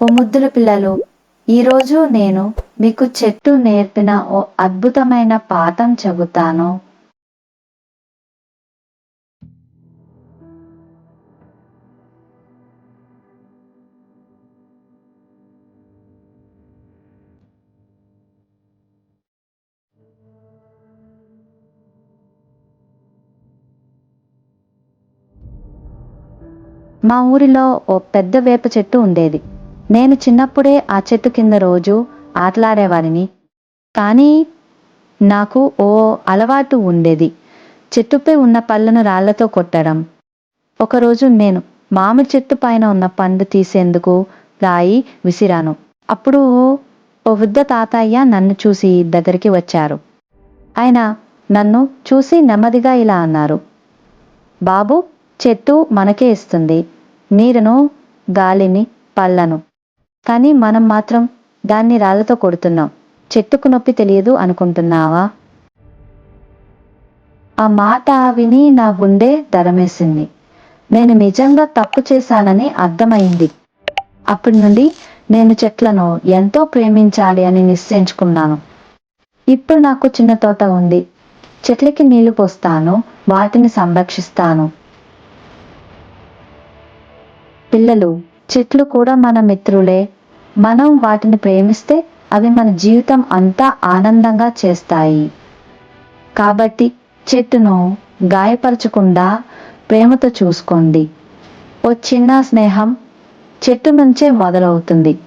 ఓ ముద్దుల పిల్లలు ఈరోజు నేను మీకు చెట్టు నేర్పిన ఓ అద్భుతమైన పాఠం చెబుతాను. మా ఊరిలో ఓ పెద్ద వేప చెట్టు ఉండేది. నేను చిన్నప్పుడే ఆ చెట్టు కింద రోజు ఆటలాడేవాడిని. కానీ నాకు ఓ అలవాటు ఉండేది. చెట్టుపై ఉన్న పళ్ళను రాళ్ళతో కొట్టడం. ఒకరోజు నేను మామిడి చెట్టు పైన ఉన్న పండు తీసేందుకు రాయి విసిరాను. అప్పుడు ఓ వృద్ధ తాతయ్య నన్ను చూసి దగ్గరికి వచ్చారు. ఆయన నన్ను చూసి నెమ్మదిగా ఇలా అన్నారు. బాబు చెట్టు మనకే ఇస్తుంది. నీరును గాలిని పళ్ళను కానీ మనం మాత్రం దాన్ని రాళ్ళతో కొడుతున్నాం. చెట్టుకు నొప్పి తెలియదు అనుకుంటున్నావా? ఆ మాట విని నా గుండె దరమేసింది. నేను నిజంగా తప్పు చేశానని అర్థమైంది. అప్పటి నుండి నేను చెట్లను ఎంతో ప్రేమించాలి అని నిశ్చయించుకున్నాను. ఇప్పుడు నాకు చిన్న తోట ఉంది. చెట్లకి నీళ్ళు పోస్తాను వాటిని సంరక్షిస్తాను. పిల్లలు చెట్లు కూడా మన మిత్రులే. మనం వాటిని ప్రేమిస్తే అవి మన జీవితం అంతా ఆనందంగా చేస్తాయి. కాబట్టి చెట్టును గాయపరచకుండా ప్రేమతో చూసుకోండి. ఓ చిన్న స్నేహం చెట్టు నుంచే మొదలవుతుంది.